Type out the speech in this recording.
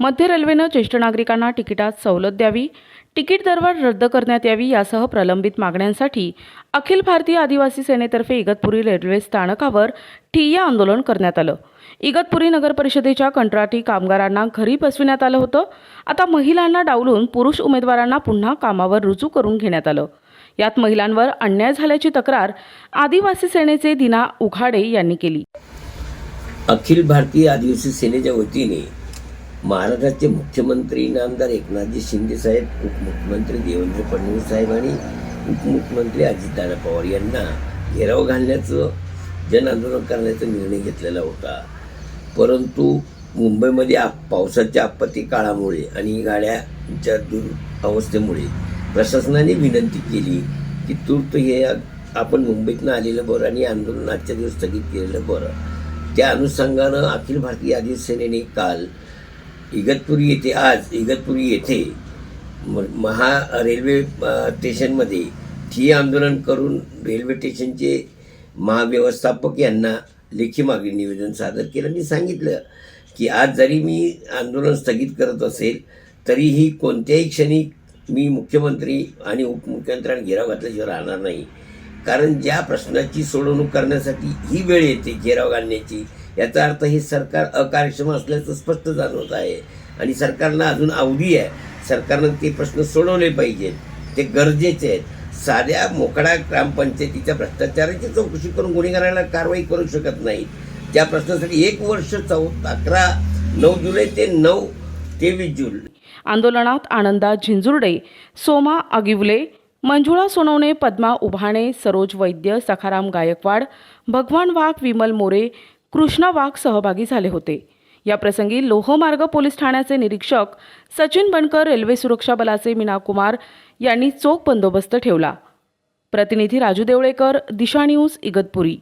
मध्य रेल्वेनं ज्येष्ठ नागरिकांना तिकिटात सवलत द्यावी तिकीट दरवाढ रद्द करण्यात यावी यासह प्रलंबित मागण्यांसाठी अखिल भारतीय आदिवासी सेनेतर्फे इगतपुरी रेल्वे स्थानकावर ठिय्या आंदोलन करण्यात आलं. इगतपुरी नगर परिषदेच्या कंत्राटी कामगारांना घरी बसविण्यात आलं होतं. आता महिलांना डावलून पुरुष उमेदवारांना पुन्हा कामावर रुजू करून घेण्यात आलं. यात महिलांवर अन्याय झाल्याची तक्रार आदिवासी सेनेचे दिना उघाडे यांनी केली. अखिल भारतीय आदिवासी सेनेच्या वतीने महाराष्ट्राचे मुख्यमंत्री नामदार एकनाथजी शिंदे साहेब उपमुख्यमंत्री देवेंद्र फडणवीस साहेब आणि उपमुख्यमंत्री अजितदादा पवार यांना घेराव घालण्याचं जन आंदोलन करण्याचा निर्णय घेतलेला होता. परंतु मुंबईमध्ये आप पावसाच्या आपत्ती काळामुळे आणि गाड्यांच्या दुरवस्थेमुळे प्रशासनाने विनंती केली की तूर्त हे आपण मुंबईतनं आलेलं बरं आणि आंदोलन आजच्या दिवस स्थगित केलेलं बरं. त्या अनुषंगानं अखिल भारतीय आदिवासी सेनेने काल इगतपुरी येथे आज इगतपुरी येथे महा रेल्वे स्टेशनमध्ये ठिय्या आंदोलन करून रेल्वे स्टेशनचे महाव्यवस्थापक यांना लेखी मागणी निवेदन सादर केलं. आणि सांगितलं की आज जरी मी आंदोलन स्थगित करत असेल तरीही कोणत्याही क्षणी मी मुख्यमंत्री आणि उपमुख्यमंत्र्यांना घेराव घातल्याशिवाय राहणार नाही. कारण ज्या प्रश्नाची सोडवणूक करण्यासाठी ही वेळ येते घेराव घालण्याची याचा अर्थ हे सरकार अकार्यक्षम असल्याचं स्पष्ट जाणवत आहे. आणि सरकारला अजून अवधी आहे. सरकारनं ते प्रश्न सोडवले पाहिजेत. ते गरजेचे आहेत. साध्या मोकळ्या ग्रामपंचायतीच्या भ्रष्टाचाराची चौकशी करून गुन्हेगारांना कारवाई करू शकत नाही त्या प्रश्नासाठी एक वर्ष चौ अकरा नऊ जुलै ते नऊ तेवीस जुलै आंदोलनात आनंदा झिंजुर्डे सोमा आगिवले मंजुळा सोनवणे पद्मा उभाणे सरोज वैद्य सखाराम गायकवाड भगवान वाघ विमल मोरे कृष्णा वाघ सहभागी झाले होते. या प्रसंगी लोहमार्ग पोलीस ठाण्याचे निरीक्षक सचिन बनकर रेल्वे सुरक्षा बलाचे मीना कुमार यांनी चोख बंदोबस्त ठेवला. प्रतिनिधी राजू देवळेकर दिशा न्यूज इगतपुरी.